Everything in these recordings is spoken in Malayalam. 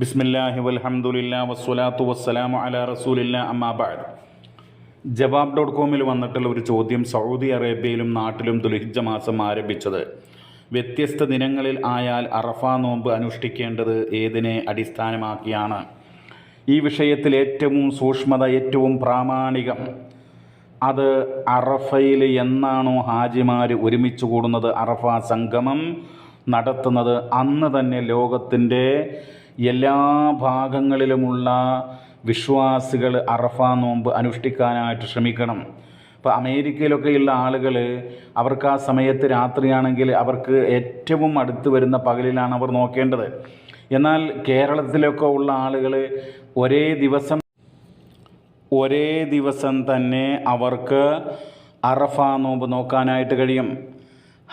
ബിസ്മില്ലാഹി വൽഹംദുലില്ലാ വസ്സലാത്തു വസ്സലാം അല റസൂലില്ല അമ്മാബാദ് ജവാബ് ഡോട്ട് കോമിൽ വന്നിട്ടുള്ള ഒരു ചോദ്യം സൗദി അറേബ്യയിലും നാട്ടിലും ദുൽഹിജ്ജ മാസം ആരംഭിച്ചത്. വ്യത്യസ്ത ദിനങ്ങളിൽ ആയാൽ അറഫ നോമ്പ് അനുഷ്ഠിക്കേണ്ടത് ഏതിനെ അടിസ്ഥാനമാക്കിയാണ്? ഈ വിഷയത്തിൽ ഏറ്റവും സൂക്ഷ്മത ഏറ്റവും പ്രാമാണികം. അത് അറഫയിൽ എന്നാണോ ഹാജിമാർ ഒരുമിച്ച് കൂടുന്നത്? അറഫ സംഗമം നടത്തുന്നത് അന്ന് തന്നെ ലോകത്തിന്റെ എല്ലാ ഭാഗങ്ങളിലുമുള്ള വിശ്വാസികൾ അറഫ നോമ്പ് അനുഷ്ഠിക്കാനായിട്ട് ശ്രമിക്കണം. ഇപ്പോൾ അമേരിക്കയിലൊക്കെയുള്ള ആളുകൾ അവർക്ക് ആ സമയത്ത് രാത്രിയാണെങ്കിൽ അവർക്ക് ഏറ്റവും അടുത്ത് വരുന്ന പകലിലാണ് അവർ നോക്കേണ്ടത്. എന്നാൽ കേരളത്തിലൊക്കെ ഉള്ള ആളുകൾ ഒരേ ദിവസം ഒരേ ദിവസം തന്നെ അവർക്ക് അറഫ നോമ്പ് നോക്കാനായിട്ട് കഴിയും.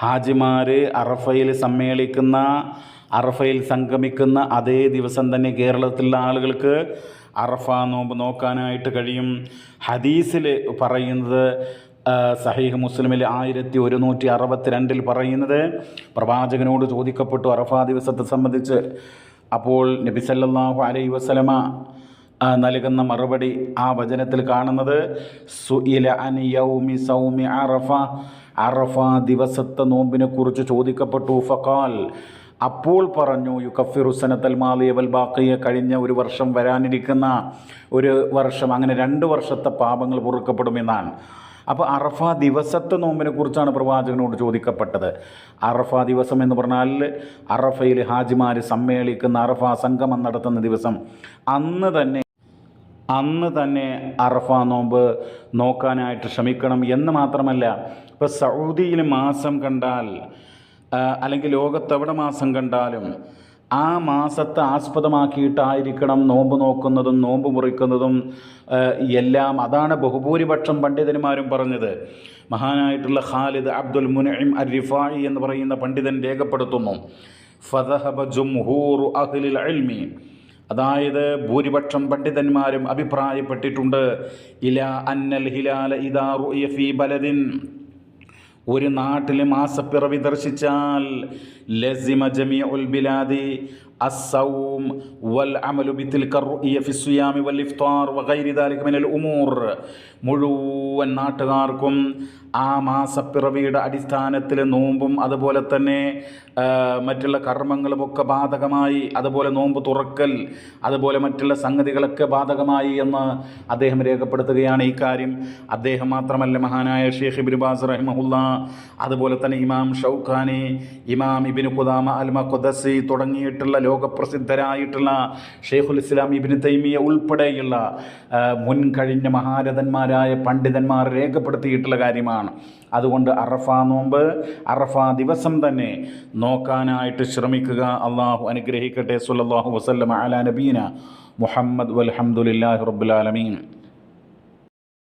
ഹാജിമാർ അറഫയിൽ സമ്മേളിക്കുന്ന അറഫയിൽ സംഗമിക്കുന്ന അതേ ദിവസം തന്നെ കേരളത്തിലുള്ള ആളുകൾക്ക് അറഫ നോമ്പ് നോക്കാനായിട്ട് കഴിയും. ഹദീസിൽ പറയുന്നത് സഹീഹ് മുസ്ലിമിൽ ആയിരത്തി ഒരുന്നൂറ്റി അറുപത്തിരണ്ടിൽ പറയുന്നത് പ്രവാചകനോട് ചോദിക്കപ്പെട്ടു അറഫ ദിവസത്തെ സംബന്ധിച്ച്. അപ്പോൾ നബിസല്ലാഹു അലൈ വസലമ നൽകുന്ന മറുപടി ആ വചനത്തിൽ കാണുന്നത് സുഇല അൻ യൗമി സൗമി അറഫ. അറഫ ദിവസത്തെ നോമ്പിനെ കുറിച്ച് ചോദിക്കപ്പെട്ടു. ഫക്കാൽ അപ്പോൾ പറഞ്ഞു യുക്കഫിറു സനത്തൽ മാലിയ വൽ ബാക്കിയ കഴിഞ്ഞ ഒരു വർഷം വരാനിരിക്കുന്ന ഒരു വർഷം അങ്ങനെ രണ്ട് വർഷത്തെ പാപങ്ങൾ പൊറുക്കപ്പെടുമെന്നാണ് അപ്പോൾ അറഫ ദിവസത്തെ നോമ്പിനെ കുറിച്ചാണ് പ്രവാചകനോട് ചോദിക്കപ്പെട്ടത്. അറഫ ദിവസം എന്ന് പറഞ്ഞാൽ അറഫയിൽ ഹാജിമാർ സമ്മേളിക്കുന്ന അറഫ സംഗമം നടത്തുന്ന ദിവസം. അന്ന് തന്നെ അന്ന് തന്നെ അറഫ നോമ്പ് നോക്കാനായിട്ട് ശ്രമിക്കണം എന്ന് മാത്രമല്ല ഇപ്പോൾ സൗദിയിൽ മാസം കണ്ടാൽ അല്ലെങ്കിൽ ലോകത്തെവിടെ മാസം കണ്ടാലും ആ മാസത്തെ ആസ്പദമാക്കിയിട്ടായിരിക്കണം നോമ്പ് നോക്കുന്നതും നോമ്പ് മുറിക്കുന്നതും എല്ലാം. അതാണ് ബഹുഭൂരിപക്ഷം പണ്ഡിതന്മാരും പറഞ്ഞത്. മഹാനായിട്ടുള്ള ഖാലിദ് അബ്ദുൽ മുനഇം അൽ റിഫായി എന്ന് പറയുന്ന പണ്ഡിതൻ രേഖപ്പെടുത്തുന്നു. ഫതഹബ ജുംഹൂർ അഹ്ലിൽ ഇൽമി. അതായത് ഭൂരിപക്ഷം പണ്ഡിതന്മാരും അഭിപ്രായപ്പെട്ടിട്ടുണ്ട്. ഇല അന്നൽ ഹിലാല ഇദാ ഫി ബലദിൻ. ഒരു നാട്ടിൽ മാസപ്പിറവി ദർശിച്ചാൽ ലസിമ ജമിയ ബിലാദി. الصوم والعمل بتلك الرؤية في الصيام والإفطار وغير ذلك من الأمور മുഴുവൻ നാട്ടുകാർക്കും ആ മാസപ്പിറവിയുടെ അടിസ്ഥാനത്തിൽ നോമ്പും അതുപോലെ തന്നെ ആ, മറ്റുള്ള കർമ്മങ്ങളുമൊക്കെ ബാധകമായി അതുപോലെ നോമ്പ് തുറക്കൽ അതുപോലെ മറ്റുള്ള സംഗതികളൊക്കെ ബാധകമായി എന്ന് അദ്ദേഹം രേഖപ്പെടുത്തുകയാണ് ഈ കാര്യം അദ്ദേഹം മാത്രമല്ല മഹാനായ ഷേഖ് ഇബിൻ ബാസ് റഹിമഹുല്ല അതുപോലെ തന്നെ ഇമാം ഷൗഖാനി ഇമാം ഇബിൻ ഖുദാമ അൽ മഖുദസി തുടങ്ങിയിട്ടുള്ള ലോകപ്രസിദ്ധരായിട്ടുള്ള ഷെയ്ഖുൽ ഇസ്ലാം ഇബിൻ തൈമിയ ഉൾപ്പെടെയുള്ള മുൻകഴിഞ്ഞ മഹാരഥന്മാരായ പണ്ഡിതന്മാർ രേഖപ്പെടുത്തിയിട്ടുള്ള കാര്യമാണ്. അതുകൊണ്ട് അറഫ നോമ്പ് അറഫ ദിവസം തന്നെ നോക്കാനായിട്ട് ശ്രമിക്കുക. അള്ളാഹു അനുഗ്രഹിക്കട്ടെ. സുല്ലാഹു വസല്ലം അല നബീന മുഹമ്മദ് വൽഹംദുലില്ലാഹി റബുലാലമീൻ